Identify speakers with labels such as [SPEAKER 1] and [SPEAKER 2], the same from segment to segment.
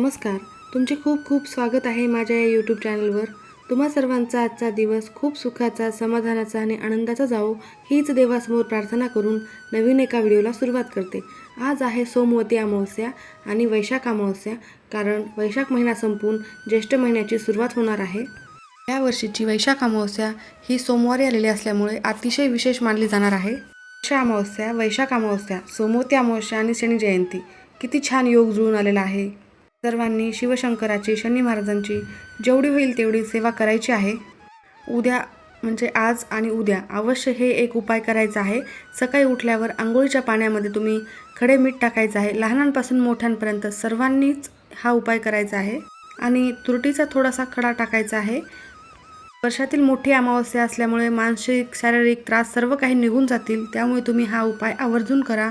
[SPEAKER 1] नमस्कार. तुमचे खूप खूप स्वागत आहे माझ्या या यूट्यूब चॅनलवर तुम्हा सर्वांचा आजचा दिवस खूप सुखाचा समाधानाचा आणि आनंदाचा जावो हीच देवासमोर प्रार्थना करून नवीन एका व्हिडिओला सुरुवात करते. आज आहे सोमवती अमावस्या आणि वैशाख अमावस्या कारण वैशाख महिना संपून ज्येष्ठ महिन्याची सुरुवात होणार आहे. या वर्षीची वैशाख अमावस्या ही सोमवारी आलेली असल्यामुळे अतिशय विशेष मानली जाणार आहे. वैशा अमावस्या वैशाख अमावस्या सोमवती अमावस्या आणि शनी जयंती. किती छान योग जुळून आलेला आहे. सर्वांनी शिवशंकराची शनी महाराजांची जेवढी होईल तेवढी सेवा करायची आहे. उद्या म्हणजे आज आणि उद्या अवश्य हे एक उपाय करायचा आहे. सकाळी उठल्यावर आंघोळीच्या पाण्यामध्ये तुम्ही खडे मीठ टाकायचं आहे. लहानांपासून मोठ्यांपर्यंत सर्वांनीच हा उपाय करायचा आहे. आणि तुरटीचा थोडासा खडा टाकायचा आहे. वर्षातील मोठी अमावस्या असल्यामुळे मानसिक शारीरिक त्रास सर्व काही निघून जातील. त्यामुळे तुम्ही हा उपाय आवर्जून करा.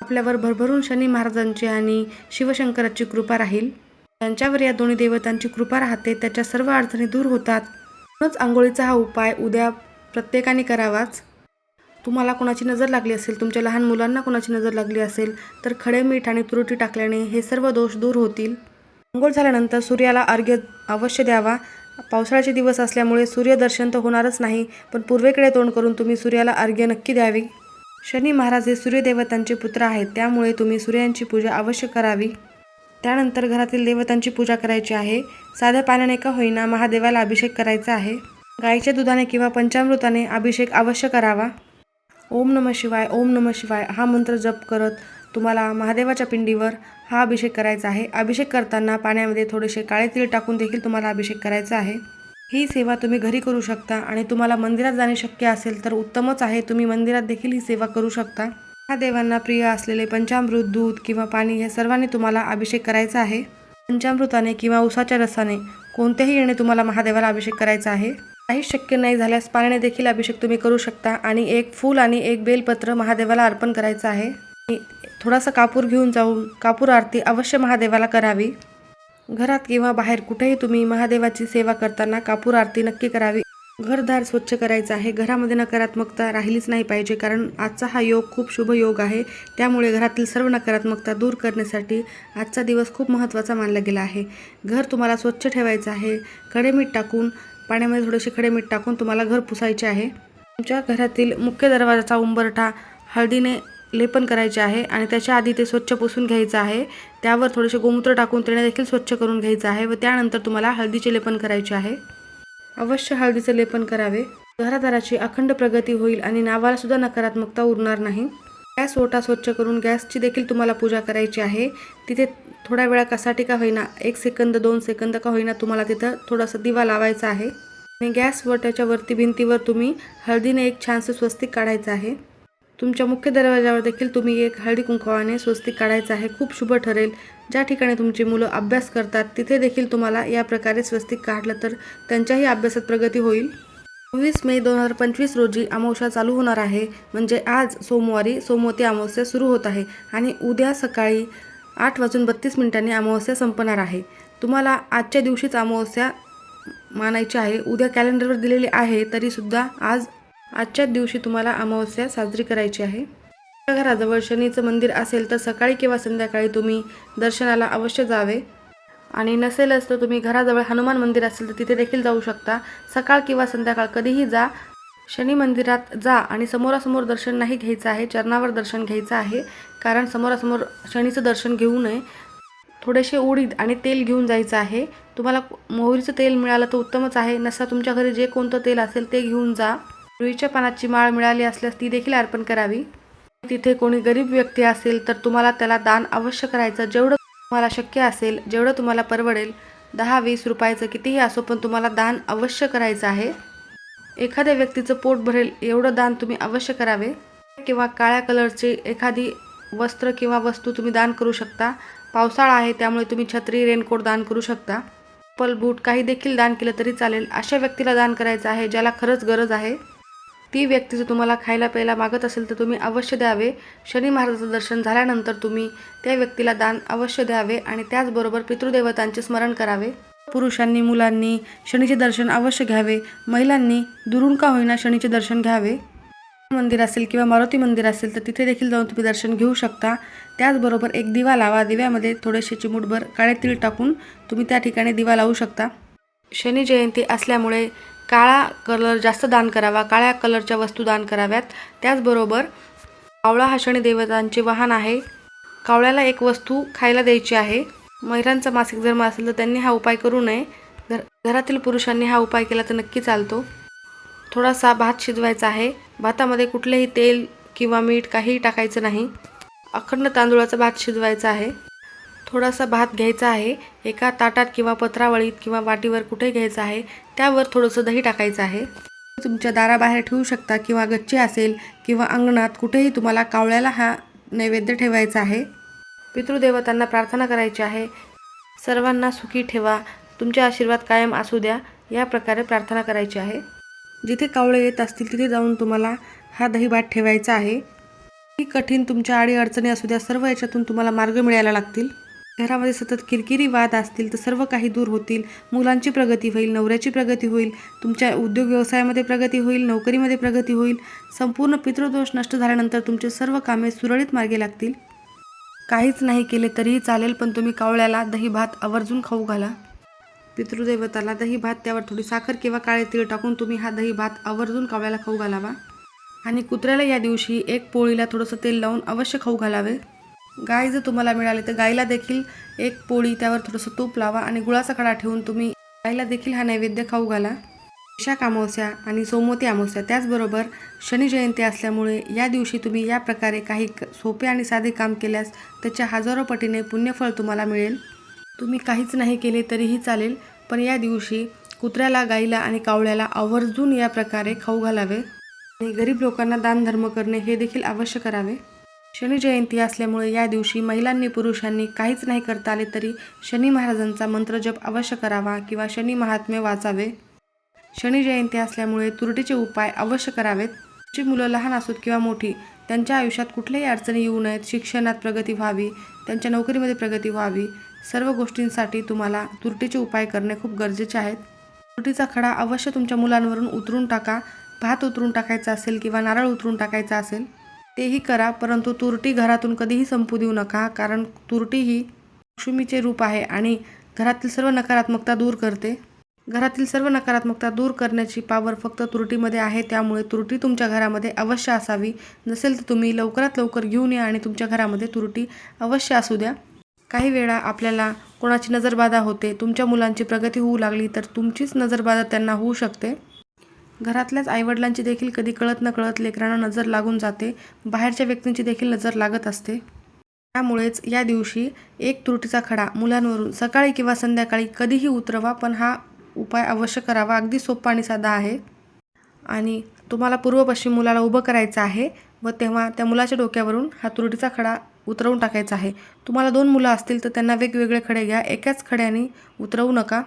[SPEAKER 1] आपल्यावर भरभरून शनी महाराजांची आणि शिवशंकराची कृपा राहील. त्यांच्यावर या दोन्ही देवतांची कृपा राहते त्याच्या सर्व अडचणी दूर होतात. म्हणूनच आंघोळीचा हा उपाय उद्या प्रत्येकाने करावाच. तुम्हाला कोणाची नजर लागली असेल तुमच्या लहान मुलांना कोणाची नजर लागली असेल तर खडे मीठ आणि तुरटी टाकल्याने हे सर्व दोष दूर होतील. आंघोळ झाल्यानंतर सूर्याला अर्घ्य अवश्य द्यावा. पावसाळ्याचे दिवस असल्यामुळे सूर्यदर्शन तर होणारच नाही पण पूर्वेकडे तोंड करून तुम्ही सूर्याला अर्घ्य नक्की द्यावी. शनी महाराज हे सूर्यदेवतांचे पुत्र आहेत त्यामुळे तुम्ही सूर्यांची पूजा अवश्य करावी. त्यानंतर घरातील देवतांची पूजा करायची आहे. साध्या पाण्याने का होईना महादेवाला अभिषेक करायचा आहे. गाईच्या दुधाने किंवा पंचामृताने अभिषेक अवश्य करावा. ओम नम शिवाय ओम नम शिवाय हा मंत्र जप करत तुम्हाला महादेवाच्या पिंडीवर हा अभिषेक करायचा आहे. अभिषेक करताना पाण्यामध्ये थोडेसे काळे तीळ टाकून देखील तुम्हाला अभिषेक करायचा आहे. ही सेवा तुम्ही घरी करू शकता आणि तुम्हाला मंदिरात जाणे शक्य असेल तर उत्तमच आहे. तुम्ही मंदिरात देखील ही सेवा करू शकता. ह्या देवांना प्रिय असलेले पंचामृत दूध किंवा पाणी हे सर्वांनी तुम्हाला अभिषेक करायचा आहे. पंचामृताने किंवा उसाच्या रसाने कोणत्याही येणे तुम्हाला महादेवाला अभिषेक करायचा आहे. काही शक्य नाही झाल्यास पाण्याने देखील अभिषेक तुम्ही करू शकता आणि एक फूल आणि एक बेलपत्र महादेवाला अर्पण करायचं आहे. थोडासा कापूर घेऊन जाऊन कापूर आरती अवश्य महादेवाला करावी. घरात किंवा बाहेर कुठेही तुम्ही महादेवाची सेवा करताना कापूर आरती नक्की करावी. घरदार स्वच्छ करायचं आहे. घरामध्ये नकारात्मकता राहिलीच नाही पाहिजे कारण आजचा हा योग खूप शुभ योग आहे. त्यामुळे घरातील सर्व नकारात्मकता दूर करण्यासाठी आजचा दिवस खूप महत्त्वाचा मानला गेला आहे. घर तुम्हाला स्वच्छ ठेवायचं आहे. खडे मीठ टाकून पाण्यामध्ये थोडेसे खडे मीठ टाकून तुम्हाला घर पुसायचे आहे. तुमच्या घरातील मुख्य दरवाजाचा उंबरठा हळदीने लेपन करायचे आहे आणि त्याच्या आधी ते स्वच्छ पुसून घ्यायचं आहे. त्यावर थोडेसे गोमूत्र टाकून त्याने देखील स्वच्छ करून घ्यायचं आहे व त्यानंतर तुम्हाला हळदीचे लेपन करायचे आहे. अवश्य हळदीचं लेपन करावे. घरादाराची अखंड प्रगती होईल आणि नावाला सुद्धा नकारात्मकता उरणार नाही. गॅस ओटा स्वच्छ करून गॅसची देखील तुम्हाला पूजा करायची आहे. तिथे थोड्या वेळा कसाठी का होईना एक सेकंद दोन सेकंद का होईना तुम्हाला तिथं थोडासा दिवा लावायचा आहे. आणि गॅस वट्याच्या वरती भिंतीवर तुम्ही हळदीने एक छानसं स्वस्तिक काढायचं आहे. तुमच्या मुख्य दरवाजावर देखील तुम्ही एक हळदी कुंकवाने स्वस्तिक काढायचं आहे. खूप शुभ ठरेल. ज्या ठिकाणी तुमची मुलं अभ्यास करतात तिथे देखील तुम्हाला या प्रकारे स्वस्तिक काढलं तर त्यांच्याही अभ्यासात प्रगती होईल. चोवीस मे दोन हजार पंचवीस रोजी अमावस्या चालू होणार आहे. म्हणजे आज सोमवारी सोमवती अमावस्या सुरू होत आहे आणि उद्या सकाळी आठ वाजून बत्तीस मिनिटांनी अमावस्या संपणार आहे. तुम्हाला आजच्या दिवशीच अमावस्या मानायची आहे. उद्या कॅलेंडरवर दिलेली आहे तरीसुद्धा आज आजच्याच दिवशी तुम्हाला अमावस्या साजरी करायची आहे. घराजवळ शनीचं मंदिर असेल तर सकाळी किंवा संध्याकाळी तुम्ही दर्शनाला अवश्य जावे. आणि नसेलच तर तुम्ही घराजवळ हनुमान मंदिर असेल तर तिथे देखील जाऊ शकता. सकाळ किंवा संध्याकाळ कधीही जा. शनी मंदिरात जा आणि समोरासमोर दर्शन नाही घ्यायचं आहे चरणावर दर्शन घ्यायचं आहे. कारण समोरासमोर शनीचं दर्शन घेऊ नये. थोडेसे उडीद आणि तेल घेऊन जायचं आहे. तुम्हाला मोहरीचं तेल मिळालं तर उत्तमच आहे. नसा तुमच्या घरी जे कोणतं तेल असेल ते घेऊन जा. रुईच्या पानाची माळ मिळाली असल्यास ती देखील अर्पण करावी. तिथे कोणी गरीब व्यक्ती असेल तर तुम्हाला त्याला दान अवश्य करायचं. जेवढं तुम्हाला शक्य असेल जेवढं तुम्हाला परवडेल दहा वीस रुपयाचं कितीही असो पण तुम्हाला दान अवश्य करायचं आहे. एखाद्या व्यक्तीचं पोट भरेल एवढं दान तुम्ही अवश्य करावे. किंवा काळ्या कलरची एखादी वस्त्र किंवा वस्तू तुम्ही दान करू शकता. पावसाळा आहे त्यामुळे तुम्ही छत्री रेनकोट दान करू शकता. चप्पल बूट काही देखील दान केलं तरी चालेल. अशा व्यक्तीला दान करायचं आहे ज्याला खरंच गरज आहे. ती व्यक्ती जर तुम्हाला खायला प्यायला मागत असेल तर तुम्ही अवश्य द्यावे. शनी महाराजाचं दर्शन झाल्यानंतर तुम्ही त्या व्यक्तीला दान अवश्य द्यावे आणि त्याचबरोबर पितृदेवतांचे स्मरण करावे. पुरुषांनी मुलांनी शनीचे दर्शन अवश्य घ्यावे. महिलांनी दुरून का होईना शनीचे दर्शन घ्यावे. मंदिर असेल किंवा मारुती मंदिर असेल तर तिथे देखील जाऊन तुम्ही दर्शन घेऊ शकता. त्याचबरोबर एक दिवा लावा. दिव्यामध्ये थोडेसे चिमूटभर काळे तीळ टाकून तुम्ही त्या ठिकाणी दिवा लावू शकता. शनी जयंती असल्यामुळे काळा कलर जास्त दान करावा काळ्या कलरच्या वस्तू दान कराव्यात. त्याचबरोबर कावळा हा शनी देवतांचे वाहन आहे. कावळ्याला एक वस्तू खायला द्यायची आहे. महिलांचा मासिक धर्म असेल तर त्यांनी हा उपाय करू नये. घर घरातील पुरुषांनी हा उपाय केला तर नक्की चालतो. थोडासा भात शिजवायचा आहे. भातामध्ये कुठलेही तेल किंवा मीठ काहीही टाकायचं नाही. अखंड तांदूळाचा भात शिजवायचा आहे. थोडासा भात घ्यायचा आहे. एका ताटात किंवा पत्रावळीत किंवा वाटीवर कुठे घ्यायचं आहे त्यावर थोडंसं दही टाकायचं आहे. तुमच्या दाराबाहेर ठेवू शकता किंवा गच्ची असेल किंवा अंगणात कुठेही तुम्हाला कावळ्याला हा नैवेद्य ठेवायचा आहे. पितृदेवतांना प्रार्थना करायची आहे. सर्वांना सुखी ठेवा. तुमचे आशीर्वाद कायम असू द्या. या प्रकारे प्रार्थना करायची आहे. जिथे कावळे येत असतील तिथे जाऊन तुम्हाला हा दहीभात ठेवायचा आहे. ही कठीण तुमच्या आडी अडचणी असू द्या. सर्व याच्यातून तुम्हाला मार्ग मिळायला लागतील. घरामध्ये सतत किरकिरी वाद असतील तर सर्व काही दूर होतील. मुलांची प्रगती होईल नवऱ्याची प्रगती होईल तुमच्या उद्योग व्यवसायामध्ये प्रगती होईल नोकरीमध्ये प्रगती होईल. संपूर्ण पितृदोष नष्ट झाल्यानंतर तुमचे सर्व कामे सुरळीत मार्गे लागतील. काहीच नाही केले तरीही चालेल पण तुम्ही कावळ्याला दही भात आवर्जून खाऊ घाला. पितृदैवताला दही भात त्यावर थोडी साखर किंवा काळे तीळ टाकून तुम्ही हा दही भात आवर्जून कावळ्याला खाऊ घालावा. आणि कुत्र्याला या दिवशी एक पोळीला थोडंसं तेल लावून अवश्य खाऊ घालावे. गाय जर तुम्हाला मिळाली तर गायला देखील एक पोळी त्यावर थोडंसं तूप लावा आणि गुळाचा खडा ठेवून तुम्ही गायला देखील हा नैवेद्य खाऊ घाला. विशाख अमावस्या आणि सोमवती अमावस्या त्याचबरोबर शनी जयंती असल्यामुळे या दिवशी तुम्ही या प्रकारे काही क- सोपे आणि साधे काम केल्यास त्याच्या हजारो पटीने पुण्यफळ तुम्हाला मिळेल. तुम्ही काहीच नाही केले तरीही चालेल पण या दिवशी कुत्र्याला गाईला आणि कावळ्याला आवर्जून या प्रकारे खाऊ घालावे आणि गरीब लोकांना दानधर्म करणे हे देखील अवश्य करावे. शनी जयंती असल्यामुळे या दिवशी महिलांनी पुरुषांनी काहीच नाही करता आले तरी शनी महाराजांचा मंत्रजप अवश्य करावा किंवा शनी महात्म्य वाचावे. शनी जयंती असल्यामुळे तुरटीचे उपाय अवश्य करावेत. जी मुलं लहान असोत किंवा मोठी त्यांच्या आयुष्यात कुठल्याही अडचणी येऊ नयेत. शिक्षणात प्रगती व्हावी त्यांच्या नोकरीमध्ये प्रगती व्हावी सर्व गोष्टींसाठी तुम्हाला तुरटीचे उपाय करणे खूप गरजेचे आहेत. तुरटीचा खडा अवश्य तुमच्या मुलांवरून उतरून टाका. भात उतरून टाकायचा असेल किंवा नारळ उतरून टाकायचा असेल तेही करा परंतु तुरटी घरातून कधीही संपू देऊ नका कारण तुरटी ही लक्ष्मीचे रूप आहे आणि घरातील सर्व नकारात्मकता दूर करते. घरातील सर्व नकारात्मकता दूर करण्याची पावर फक्त तुरटीमध्ये आहे त्यामुळे तुरटी तुमच्या घरामध्ये अवश्य असावी. नसेल तर तुम्ही लवकरात लवकर घेऊन या आणि तुमच्या घरामध्ये तुरटी अवश्य असू द्या. काही वेळा आपल्याला कोणाची नजरबाधा होते तुमच्या मुलांची प्रगती होऊ लागली तर तुमचीच नजरबाधा त्यांना होऊ शकते. घरातल्याच आईवडिलांची देखील कधी कळत न कळत लेकरांना नजर लागून जाते बाहेरच्या व्यक्तींची देखील नजर लागत असते. त्यामुळेच या दिवशी एक तुरटीचा खडा मुलांवरून सकाळी किंवा संध्याकाळी कधीही उतरवा पण हा उपाय अवश्य करावा. अगदी सोपा आणि साधा आहे. आणि तुम्हाला पूर्व पश्चिम मुलाला उभं करायचं आहे व तेव्हा त्या मुलाच्या डोक्यावरून हा तुरटीचा खडा उतरवून टाकायचा आहे. तुम्हाला दोन मुलं असतील तर त्यांना वेगवेगळे खडे घ्या. एकाच खड्याने उतरवू नका.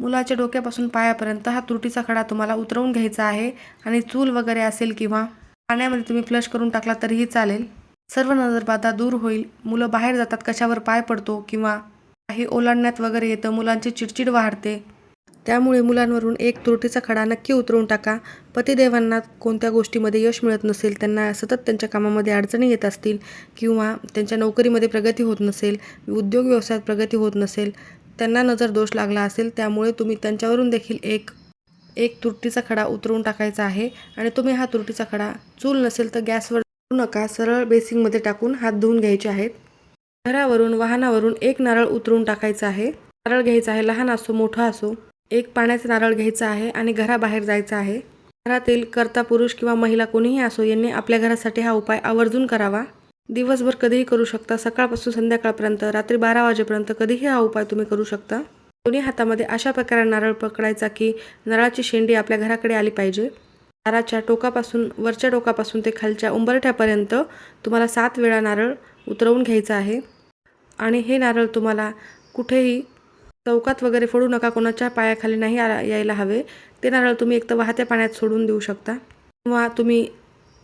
[SPEAKER 1] मुलाच्या डोक्यापासून पायापर्यंत हा तुरटीचा खडा तुम्हाला उतरवून घ्यायचा आहे. आणि चूल वगैरे असेल किंवा पाण्यामध्ये तुम्ही फ्लश करून टाकला तरीही चालेल. सर्व नजरबाधा दूर होईल. मुलं बाहेर जातात कशावर पाय पडतो किंवा काही ओलांडण्यात वगैरे येतं मुलांची चिडचिड वाढते. त्यामुळे मुलांवरून एक तुरटीचा खडा नक्की उतरवून टाका. पतिदेवांना कोणत्या गोष्टीमध्ये यश मिळत नसेल त्यांना सतत त्यांच्या कामामध्ये अडचणी येत असतील किंवा त्यांच्या नोकरीमध्ये प्रगती होत नसेल उद्योग व्यवसायात प्रगती होत नसेल त्यांना नजर दोष लागला असेल त्यामुळे तुम्ही त्यांच्यावरून देखील एक एक तुरटीचा खडा उतरवून टाकायचा आहे. आणि तुम्ही हा तुरटीचा खडा चूल नसेल तर गॅसवर नका. सरळ बेसिंगमध्ये टाकून हात धुवून घ्यायचे आहेत. घरावरून वाहनावरून एक नारळ उतरवून टाकायचा आहे. नारळ घ्यायचा आहे. लहान असो मोठा असो एक पाण्याचा नारळ घ्यायचा आहे आणि घराबाहेर जायचं आहे. घरातील कर्ता पुरुष किंवा महिला कोणीही असो यांनी आपल्या घरासाठी हा उपाय आवर्जून करावा. दिवसभर कधीही करू शकता. सकाळपासून संध्याकाळपर्यंत रात्री बारा वाजेपर्यंत कधीही हा उपाय तुम्ही करू शकता. दोन्ही हातामध्ये अशा प्रकारे नारळ पकडायचा की नारळाची शेंडी आपल्या घराकडे आली पाहिजे. नारळाच्या टोकापासून वरच्या टोकापासून ते खालच्या उंबरठ्यापर्यंत तुम्हाला सात वेळा नारळ उतरवून घ्यायचा आहे. आणि हे नारळ तुम्हाला कुठेही चौकात वगैरे फोडू नका कोणाच्या पायाखाली नाही यायला हवे. ते नारळ तुम्ही एक तर वाहत्या पाण्यात सोडून देऊ शकता. किंवा तुम्ही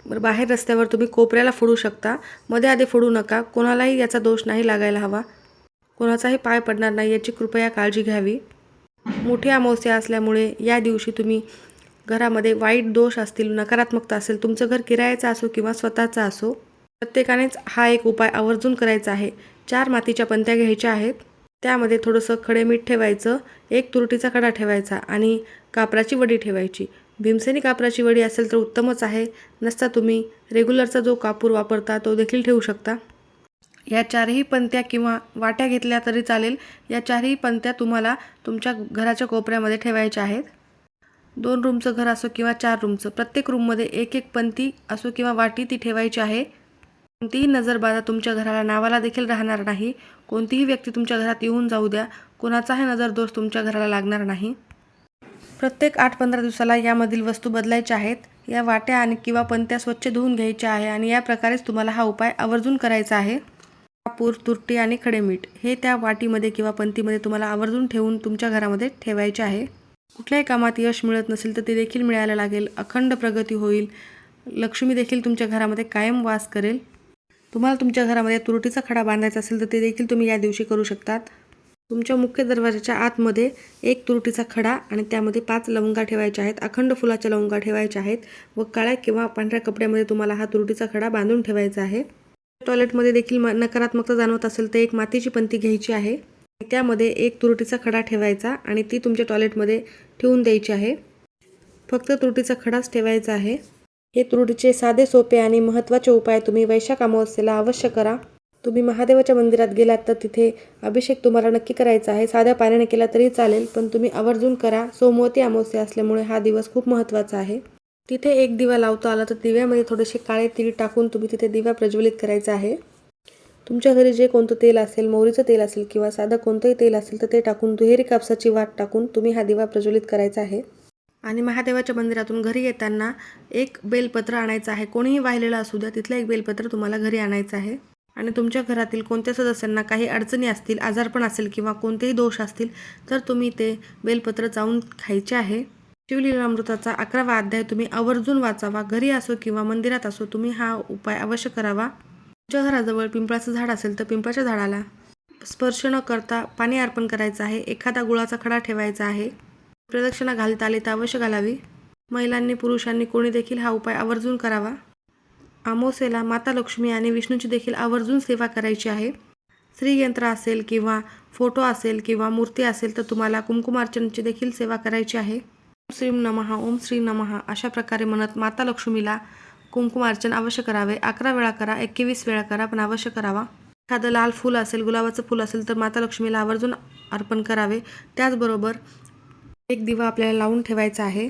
[SPEAKER 1] बरं, बाहेर रस्त्यावर तुम्ही कोपऱ्याला फोडू शकता. मध्ये आधी फोडू नका. कोणालाही याचा दोष नाही लागायला हवा. कोणाचाही पाय पडणार नाही याची कृपया काळजी घ्यावी. मोठी अमावस्या असल्यामुळे या दिवशी तुम्ही घरामध्ये वाईट दोष असतील नकारात्मकता असेल तुमचं घर किरायाचं असो किंवा स्वतःचं असो प्रत्येकानेच हा एक उपाय आवर्जून करायचा आहे. चार मातीच्या पंत्या घ्यायच्या आहेत. त्यामध्ये थोडंसं खडे मीठ ठेवायचं एक तुरटीचा खडा ठेवायचा आणि कापराची वडी ठेवायची. भीमसेनी कापराची वडी असेल तर उत्तमच आहे. नसता तुम्ही रेग्युलरचा जो कापूर वापरता तो देखील ठेवू शकता. या चारही पंत्या किंवा वाट्या घेतल्या तरी चालेल. या चारही पंत्या तुम्हाला तुमच्या घराच्या कोपऱ्यामध्ये ठेवायच्या आहेत. दोन रूमचं घर असो किंवा चार रूमचं प्रत्येक रूममध्ये एक एक पंती असो किंवा वाटी ती ठेवायची आहे. कोणतीही नजरबाधा तुमच्या घराला नावाला देखील राहणार नाही. कोणतीही व्यक्ती तुमच्या घरात येऊन जाऊ द्या. कोणाचाही नजर दोष तुमच्या घराला लागणार नाही. प्रत्येक आठ पंधरा दिवसाला यामधील वस्तू बदलायच्या आहेत या वाट्या आणि किंवा पंत्या स्वच्छ धुवून घ्यायच्या आहे आणि या प्रकारेच तुम्हाला हा उपाय आवर्जून करायचा आहे. कापूर तुरटी आणि खडे मीठ हे त्या वाटीमध्ये किंवा पंतीमध्ये तुम्हाला आवर्जून ठेवून तुमच्या घरामध्ये ठेवायचे आहे. कुठल्याही कामात यश मिळत नसेल तर ते देखील मिळायला लागेल. अखंड प्रगती होईल. लक्ष्मी देखील तुमच्या घरामध्ये कायम वास करेल. तुम्हाला तुमच्या घरामध्ये तुरटीचा खडा बांधायचा असेल तर ते देखील तुम्ही या दिवशी करू शकतात. तुमच्या मुख्य दरवाजाच्या आतमध्ये एक तुरटीचा खडा आणि त्यामध्ये पाच लवंगा ठेवायच्या आहेत. अखंड फुलाच्या लवंगा ठेवायच्या आहेत व काळ्या किंवा पांढऱ्या कपड्यामध्ये तुम्हाला हा तुरटीचा खडा बांधून ठेवायचा आहे. टॉयलेटमध्ये देखील म- नकारात्मकता जाणवत असेल तर एक मातीची पंती घ्यायची आहे. त्यामध्ये एक तुरटीचा खडा ठेवायचा आणि ती तुमच्या टॉयलेटमध्ये ठेवून द्यायची आहे. फक्त तुरटीचा खडाच ठेवायचा आहे. हे तुरटीचे साधे सोपे आणि महत्त्वाचे उपाय तुम्ही वैशाख अमावस्येला अवश्य करा. तुम्ही महादेवाच्या मंदिरात गेलात तर तिथे अभिषेक तुम्हाला नक्की करायचा आहे. साध्या पाण्याने केला तरी चालेल पण तुम्ही आवर्जून करा. सोमवती अमावस्या असल्यामुळे हा दिवस खूप महत्त्वाचा आहे. तिथे एक दिवा लावता आला तर दिव्यामध्ये थोडेसे काळे तीळ टाकून तुम्ही तिथे दिवा प्रज्वलित करायचा आहे. तुमच्या घरी जे कोणतं तेल असेल मोहरीचं तेल असेल किंवा साधं कोणतंही तेल असेल तर ते टाकून दुहेरी कापसाची वाट टाकून तुम्ही हा दिवा प्रज्वलित करायचा आहे. आणि महादेवाच्या मंदिरातून घरी येताना एक बेलपत्र आणायचं आहे. कोणीही वाहिलेलं असू द्या तिथलं एक बेलपत्र तुम्हाला घरी आणायचं आहे. आणि तुमच्या घरातील कोणत्या सदस्यांना काही अडचणी असतील आजारपण असेल किंवा कोणतेही दोष असतील तर तुम्ही ते बेलपत्र जाऊन खायचे आहे. शिवलीलामृताचा अकरावा अध्याय तुम्ही आवर्जून वाचावा घरी असो किंवा मंदिरात असो तुम्ही हा उपाय अवश्य करावा. तुमच्या घराजवळ पिंपळाचं झाड असेल तर पिंपळाच्या झाडाला स्पर्श न करता पाणी अर्पण करायचं आहे एखादा गुळाचा खडा ठेवायचा आहे. प्रदक्षिणा घालता आली तर अवश्य घालावी. महिलांनी पुरुषांनी कोणी देखील हा उपाय आवर्जून करावा. अमावस्येला माता लक्ष्मी आणि विष्णूची देखील आवर्जून सेवा करायची आहे. श्रीयंत्र असेल किंवा फोटो असेल किंवा मूर्ती असेल तर तुम्हाला कुंकुमार्चनची देखील सेवा करायची आहे. ओम श्रीम नमः ओम श्री नमः अशा प्रकारे म्हणत माता लक्ष्मीला कुंकुमार्चन अवश्य करावे. अकरा वेळा करा एकवीस वेळा करा पण अवश्य करावा. एखादं लाल फूल असेल गुलाबाचं फूल असेल तर माता लक्ष्मीला आवर्जून अर्पण करावे. त्याचबरोबर एक दिवा आपल्याला लावून ठेवायचा आहे.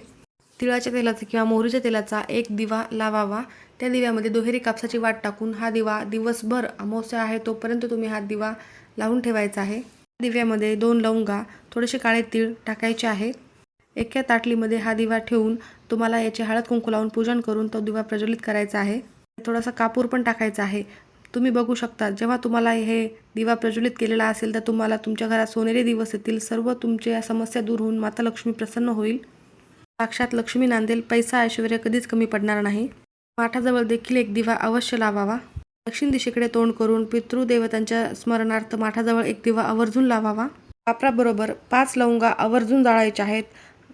[SPEAKER 1] तिळाच्या तेलाचा किंवा मोहरीच्या तेलाचा एक दिवा लावावा. त्या दिव्यामध्ये दुहेरी कापसाची वाट टाकून हा दिवा दिवसभर अमावस्या आहे तोपर्यंत तुम्ही हा दिवा लावून ठेवायचा आहे. दिव्यामध्ये दोन लवंगा थोडेसे काळे तीळ टाकायचे आहेत एका ताटलीमध्ये हा दिवा ठेवून तुम्हाला याचे हळद कुंकू लावून पूजन करून तो दिवा प्रज्वलित करायचा आहे. थोडासा कापूर पण टाकायचा आहे. तुम्ही बघू शकता जेव्हा तुम्हाला हे दिवा प्रज्वलित केलेला असेल तर तुम्हाला तुमच्या घरात सोनेरी दिवस येतील सर्व तुमच्या समस्या दूर होऊन माता लक्ष्मी प्रसन्न होईल. साक्षात लक्ष्मी नांदेल पैसा ऐश्वर्य कधीच कमी पडणार नाही. माठाजवळ देखील एक दिवा अवश्य लावावा. दक्षिण दिशेकडे तोंड करून पितृदेवतांच्या स्मरणार्थ माठाजवळ एक दिवा आवर्जून लावावा. वापराबरोबर पाच लवंगा आवर्जून जाळायच्या आहेत.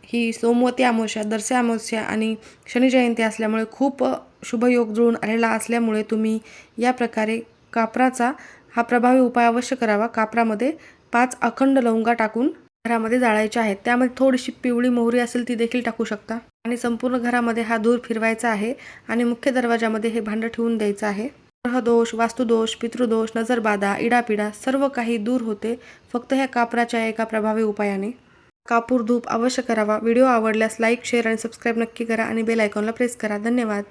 [SPEAKER 1] ही सोमवती अमावस्या दरसे अमावस्या आणि शनिजयंती असल्यामुळे खूप शुभयोग जुळून आलेला असल्यामुळे तुम्ही या प्रकारे कापराचा हा प्रभावी उपाय अवश्य करावा. कापरामध्ये पाच अखंड लवंगा टाकून घरामध्ये जाळायच्या आहेत. त्यामध्ये थोडीशी पिवळी मोहरी असेल ती देखील टाकू शकता. आणि संपूर्ण घरामध्ये हा धूर फिरवायचा आहे आणि मुख्य दरवाजामध्ये हे भांडं ठेवून द्यायचं आहे. ग्रहदोष वास्तुदोष पितृदोष नजरबाधा इडापिडा सर्व काही दूर होते. फक्त ह्या कापराच्या एका प्रभावी उपायाने. कापूर धूप अवश्य करावा. व्हिडिओ आवडल्यास लाईक शेअर आणि सबस्क्राईब नक्की करा आणि बेल आयकॉनला प्रेस करा. धन्यवाद.